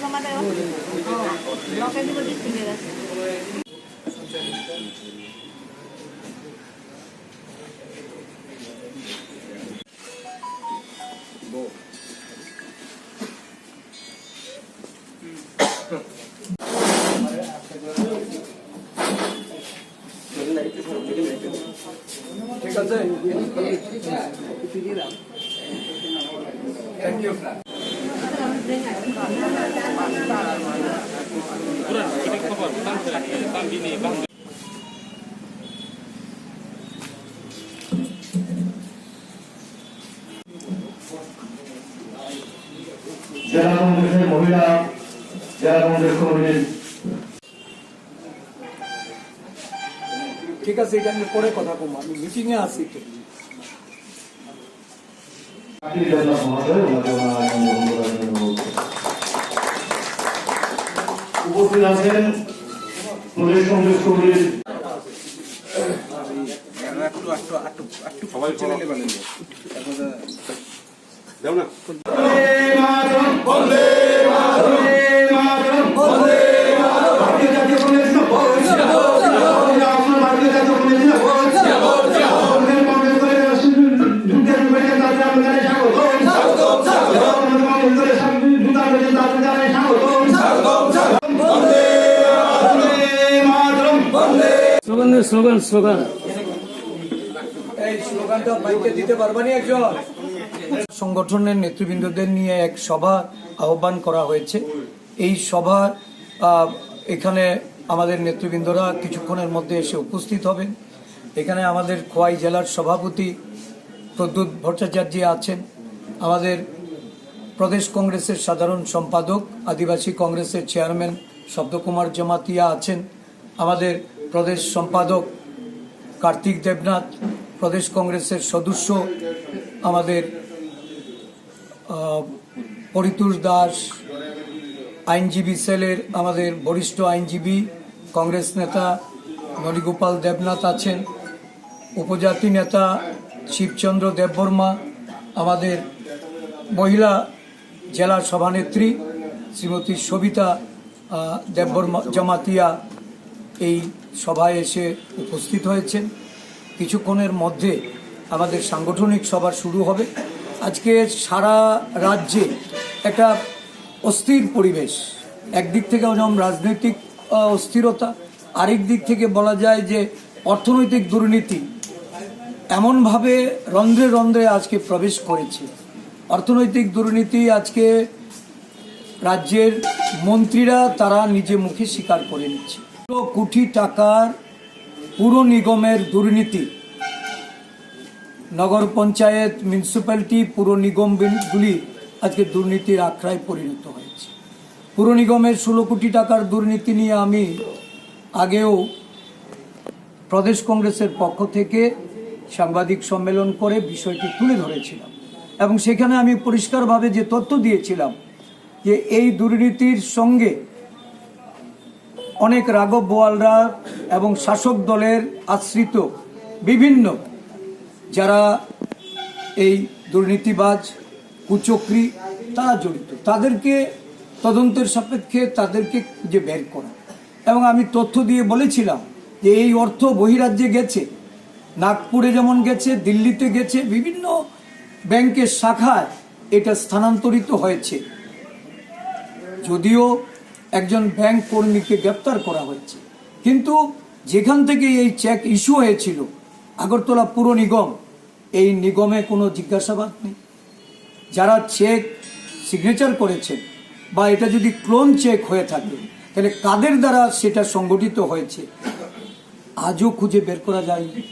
জমা দেয় ব্লকে দিব ডিস্ট্রিক্টের আছে ঠিক আছে থ্যাংক ইউ জেলা কংগ্রেসের মহিলা জেলা কংগ্রেস কমিটির ঠিক আছে, এটা আমি পরে কথা কম আমি মিটিংয়ে আছি তো পার্টির জন্য মহোদয় ওনাকে ওনার আনন্দ গ্রহণ করার জন্য অনুরোধ করছি। উপস্থিত আছেন প্রদেশ কংগ্রেস কমিটির স্লোগান দে, স্লোগান স্লোগান এই স্লোগানটা মাইকে দিতে পারবানি একজন। সংগঠনের নেতৃবৃন্দদের নিয়ে এক সভা আহ্বান করা হয়েছে। এই সভা এখানে আমাদের নেতৃবৃন্দরা কিছুক্ষণের মধ্যে এসে উপস্থিত হবেন। এখানে আমাদের খোয়াই জেলার সভাপতি প্রদ্যুৎ ভট্টাচার্য আছেন। আমাদের প্রদেশ কংগ্রেসের সাধারণ সম্পাদক আদিবাসী কংগ্রেসের চেয়ারম্যান শব্দকুমার জমাতিয়া আছেন। আমাদের প্রদেশ সম্পাদক কার্তিক দেবনাথ, প্রদেশ কংগ্রেসের সদস্য আমাদের পরিতোষ দাস, আইনজীবী সেলের আমাদের বরিষ্ঠ আইনজীবী, কংগ্রেস নেতা নলিগোপাল দেবনাথ আছেন, উপজাতি নেতা শিবচন্দ্র দেববর্মা, আমাদের মহিলা জেলা সভানেত্রী শ্রীমতী সবিতা দেববর্মা, জমাতিয়া এই সভায় এসে উপস্থিত হয়েছেন। কিছুক্ষণের মধ্যে আমাদের সাংগঠনিক সভা শুরু হবে। আজকে সারা রাজ্যে একটা অস্থির পরিবেশ। একদিক থেকে যেমন রাজনৈতিক অস্থিরতা, আরেক দিক থেকে বলা যায় যে অর্থনৈতিক দুর্নীতি এমনভাবে রন্ধ্রে রন্ধ্রে আজকে প্রবেশ করেছে। অর্থনৈতিক দুর্নীতি আজকে রাজ্যের মন্ত্রীরা তারা নিজে মুখে স্বীকার করে নিচ্ছে। কোটি টাকার পুর নিগমের দুর্নীতি। নগর পঞ্চায়েত মিউনিসিপ্যালিটি পুর নিগমগুলি আজকে দুর্নীতির আখড়ায় পরিণত হয়েছে। পুর নিগমের ষোলো কোটি টাকার দুর্নীতি নিয়ে আমি আগেও প্রদেশ কংগ্রেসের পক্ষ থেকে সাংবাদিক সম্মেলন করে বিষয়টি তুলে ধরেছিলাম এবং সেখানে আমি পরিষ্কারভাবে যে তথ্য দিয়েছিলাম যে এই দুর্নীতির সঙ্গে অনেক রাঘব বোয়ালরা এবং শাসক দলের আশ্রিত বিভিন্ন যারা এই দুর্নীতিবাজ, কুচক্রি, তারা জড়িত। তাদেরকে তদন্তের সাপেক্ষে তাদেরকে খুঁজে বের করা। এবং আমি তথ্য দিয়ে বলেছিলাম যে এই অর্থ বহিরাজ্যে গেছে। নাগপুরে যেমন গেছে, দিল্লিতে গেছে, বিভিন্ন ব্যাংকের শাখায় এটা স্থানান্তরিত হয়েছে। যদিও একজন ব্যাংক কর্মীকে গ্রেপ্তার করা হয়েছে। কিন্তু যেখান থেকে এই চেক ইস্যু হয়েছিল, আগরতলা পুর নিগম, এই নিগমে কোনো জিজ্ঞাসাবাদ নেই। যারা চেক সিগনেচার করেছেন বা এটা যদি ক্লোন চেক হয়ে থাকে, তাহলে কাদের দ্বারা সেটা সংগঠিত হয়েছে? আজও খুঁজে বের করা যায়নি।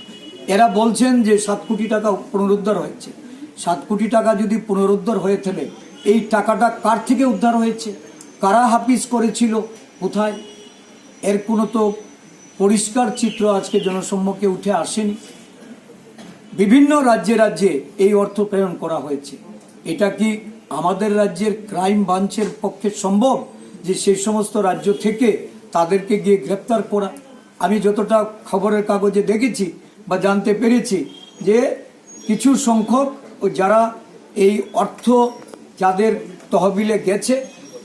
এরা বলছেন যে সাত কোটি টাকা পুনরুদ্ধার হয়েছে। সাত কোটি টাকা যদি পুনরুদ্ধার হয়ে থাকে, এই টাকাটা কার থেকে উদ্ধার হয়েছে? কারা হাফিজ করেছিল, কোথায়? এর কোনো তো পরিষ্কার চিত্র আজকে জনসম্মুখে উঠে আসেনি। বিভিন্ন রাজ্যে রাজ্যে এই অর্থ প্রেরণ করা হয়েছে। এটা কি আমাদের রাজ্যের ক্রাইম ব্রাঞ্চের পক্ষে সম্ভব যে সেই সমস্ত রাজ্য থেকে তাদেরকে গিয়ে গ্রেপ্তার করা? আমি যতটা খবরের কাগজে দেখেছি বা জানতে পেরেছি যে কিছু সংখ্যক যারা এই অর্থ যাদের তহবিলে গেছে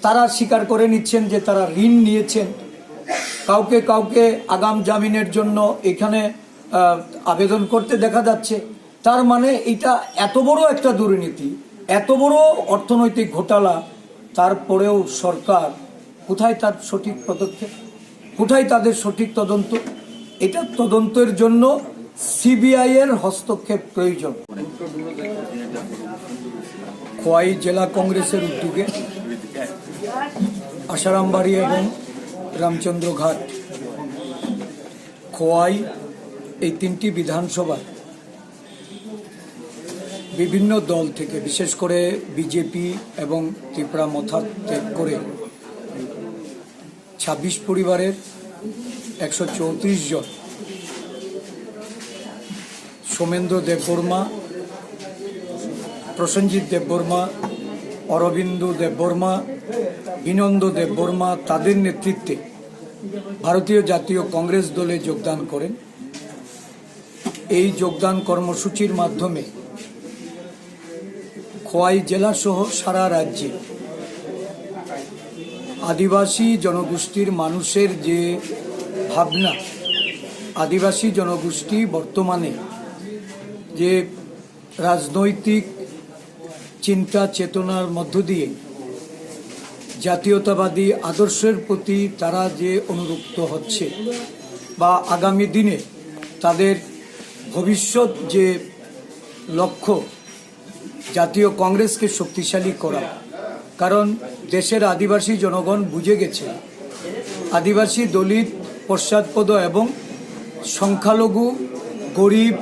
তারা স্বীকার করে নিচ্ছেন যে তারা ঋণ নিয়েছেন। কাউকে কাউকে আগাম জামিনের জন্য এখানে আবেদন করতে দেখা যাচ্ছে। তার মানে এটা এত বড় একটা দুর্নীতি, এত বড় অর্থনৈতিক ঘোটালা, তারপরেও সরকার কোথায় তার সঠিক পদক্ষেপ? কোথায় তাদের সঠিক তদন্ত? এটা তদন্তের জন্য সিবিআই এর হস্তক্ষেপ প্রয়োজন। খোয়াই জেলা কংগ্রেসের উদ্যোগে আসারামবাড়ি এবং রামচন্দ্র ঘাট। খোয়াই এই তিনটি বিধানসভা বিভিন্ন দল থেকে, বিশেষ করে বিজেপি এবং ত্রিপুরা মথা ত্যাগ করে ছাব্বিশ পরিবারের একশো চৌত্রিশ জন। সোমেন্দ্র দেববর্মা, প্রসেনজিৎ দেববর্মা, অরবিন্দ দেববর্মা বিনন্দ দেববর্মা তাদের নেতৃত্বে ভারতীয় জাতীয় কংগ্রেস দলে যোগদান করেন। এই যোগদান কর্মসূচির মাধ্যমে খোয়াই জেলাসহ সারা রাজ্যে আদিবাসী জনগোষ্ঠীর মানুষের যে ভাবনা, আদিবাসী জনগোষ্ঠী বর্তমানে যে রাজনৈতিক চিন্তা চেতনার মধ্য দিয়ে জাতীয়তাবাদী আদর্শের প্রতি তারা যে অনুরুক্ত হচ্ছে বা আগামী দিনে তাদের ভবিষ্যৎ যে লক্ষ্য জাতীয় কংগ্রেসকে শক্তিশালী করা, কারণ দেশের আদিবাসী জনগণ বুঝে গেছে আদিবাসী দলিত, পশ্চাৎপদ এবং সংখ্যালঘু, গরিব,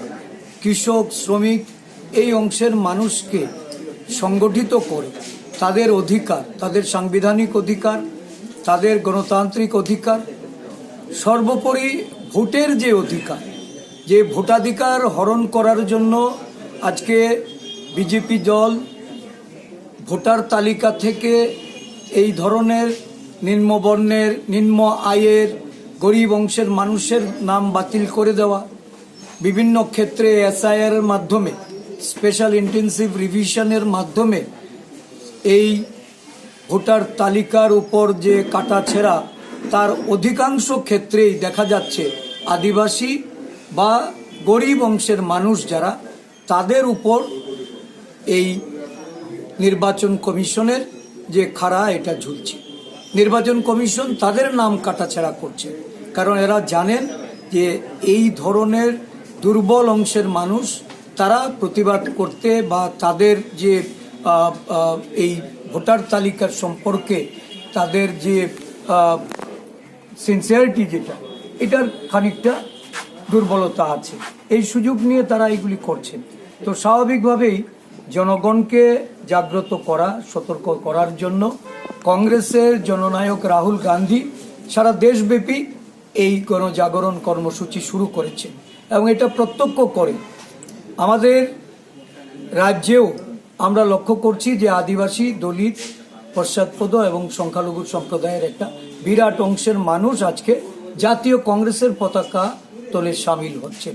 কৃষক, শ্রমিক এই অংশের মানুষকে সংগঠিত করে। তাদের অধিকার, তাদের সাংবিধানিক অধিকার, তাদের গণতান্ত্রিক অধিকার, সর্বোপরি ভোটের যে অধিকার, যে ভোটাধিকার হরণ করার জন্য আজকে বিজেপি দল ভোটার তালিকা থেকে এই ধরনের নিম্নবর্ণের নিম্ন আয়ের, গরিব অংশের মানুষের নাম বাতিল করে দেওয়া, বিভিন্ন ক্ষেত্রে এসআইআর মাধ্যমে স্পেশাল ইন্টেন্সিভ রিভিশনের মাধ্যমে এই ভোটার তালিকার উপর যে কাটাছেড়া তার অধিকাংশ ক্ষেত্রেই দেখা যাচ্ছে আদিবাসী বা গরিব অংশের মানুষ যারা, তাদের উপর এই নির্বাচন কমিশনের যে খাড়া, এটা ঝুলছে। নির্বাচন কমিশন তাদের নাম কাটাছেড়া করছে, কারণ এরা জানেন যে এই ধরনের দুর্বল অংশের মানুষ, তারা প্রতিবাদ করতে বা তাদের যে এই ভোটার তালিকার সম্পর্কে তাদের যে সিনসিয়ারিটি যেটা, এটার খানিকটা দুর্বলতা আছে। এই সুযোগ নিয়ে তারা এইগুলি করছেন। তো স্বাভাবিকভাবেই জনগণকে জাগ্রত করা, সতর্ক করার জন্য কংগ্রেসের জননায়ক রাহুল গান্ধী সারা দেশব্যাপী এই গণজাগরণ কর্মসূচি শুরু করেছেন এবং এটা প্রত্যক্ষ করে। আমাদের রাজ্যেও আমরা লক্ষ্য করছি যে আদিবাসী, দলিত, পশ্চাৎপদ এবং সংখ্যালঘু সম্প্রদায়ের একটা বিরাট অংশের মানুষ আজকে জাতীয় কংগ্রেসের পতাকা তোলে সামিল হচ্ছে।